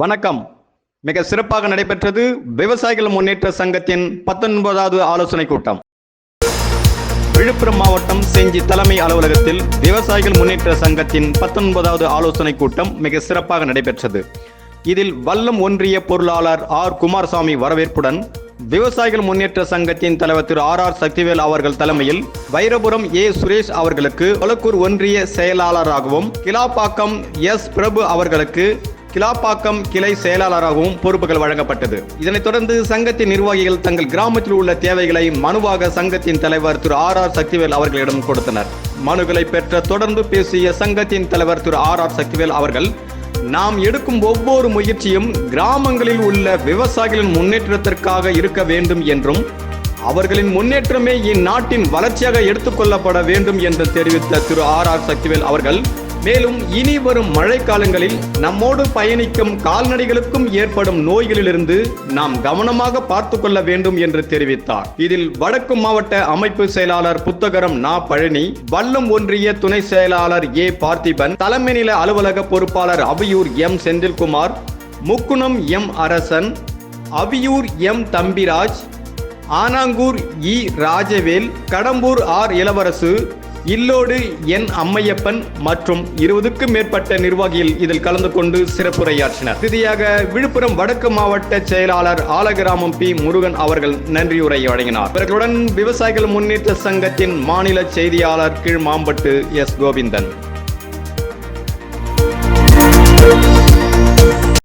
வணக்கம். மிக சிறப்பாக நடைபெற்றது விவசாயிகள் முன்னேற்ற சங்கத்தின் பத்தொன்பதாவது ஆலோசனை கூட்டம். விழுப்புரம் மாவட்டம் செஞ்சி தலைமை அலுவலகத்தில் விவசாயிகள் முன்னேற்ற சங்கத்தின் பத்தொன்பதாவது ஆலோசனை கூட்டம் மிக சிறப்பாக நடைபெற்றது. இதில் வல்லம் ஒன்றிய பொருளாளர் ஆர் குமாரசாமி வரவேற்புடன் விவசாயிகள் முன்னேற்ற சங்கத்தின் தலைவர் திரு ஆர் ஆர் சக்திவேல் அவர்கள் தலைமையில் வைரபுரம் ஏ சுரேஷ் அவர்களுக்கு கொளக்கூர் ஒன்றிய செயலாளராகவும் கிலாப்பாக்கம் எஸ் பிரபு அவர்களுக்கு கிலாப்பாக்கம் கிளை செயலாளராகவும் பொறுப்புகள் வழங்கப்பட்டது. இதனைத் தொடர்ந்து சங்கத்தின் நிர்வாகிகள் தங்கள் கிராமத்தில் உள்ள தேவைகளை மனுவாக சங்கத்தின் தலைவர் திரு ஆர் ஆர் சக்திவேல் அவர்களிடம் கொடுத்தனர். மனுக்களை பெற்ற தொடர்ந்து பேசிய சங்கத்தின் தலைவர் திரு ஆர் ஆர் சக்திவேல் அவர்கள் நாம் எடுக்கும் ஒவ்வொரு முயற்சியும் கிராமங்களில் உள்ள விவசாயிகளின் முன்னேற்றத்திற்காக இருக்க வேண்டும் என்றும் அவர்களின் முன்னேற்றமே இந்நாட்டின் வளர்ச்சியாக எடுத்துக்கொள்ளப்பட வேண்டும் என்று தெரிவித்த திரு ஆர் ஆர் சக்திவேல் அவர்கள் மேலும் இனி வரும் மழைக்காலங்களில் நம்மோடு பயணிக்கும் கால்நடைகளுக்கும் ஏற்படும் நோய்களிலிருந்து நாம் கவனமாக பார்த்து கொள்ள வேண்டும் என்று தெரிவித்தார். இதில் வடக்கு மாவட்ட அமைப்பு செயலாளர் புத்தகரம் நா. பழனி வல்லம் ஒன்றிய துணை செயலாளர் ஏ. பார்த்திபன் தலைமை நில அலுவலக பொறுப்பாளர் Aviyur M. Senthilkumar Mukkunam M. Arasan Aviyur M. Thambiraj Anangur E. Rajavel Kadambur R. Ilavarasu இல்லோடு N Ammaiyappan மற்றும் இருபதுக்கும் மேற்பட்ட நிர்வாகிகள் இதில் கலந்து கொண்டு சிறப்புரையாற்றினர். இறுதியாக விழுப்புரம் வடக்கு மாவட்ட செயலாளர் ஆலகிராமம் பி. முருகன் அவர்கள் நன்றியுரை வழங்கினார். இவர்களுடன் விவசாயிகள் முன்னேற்ற சங்கத்தின் மாநில செய்தியாளர் கீழ் மாம்பட்டு எஸ். கோவிந்தன்.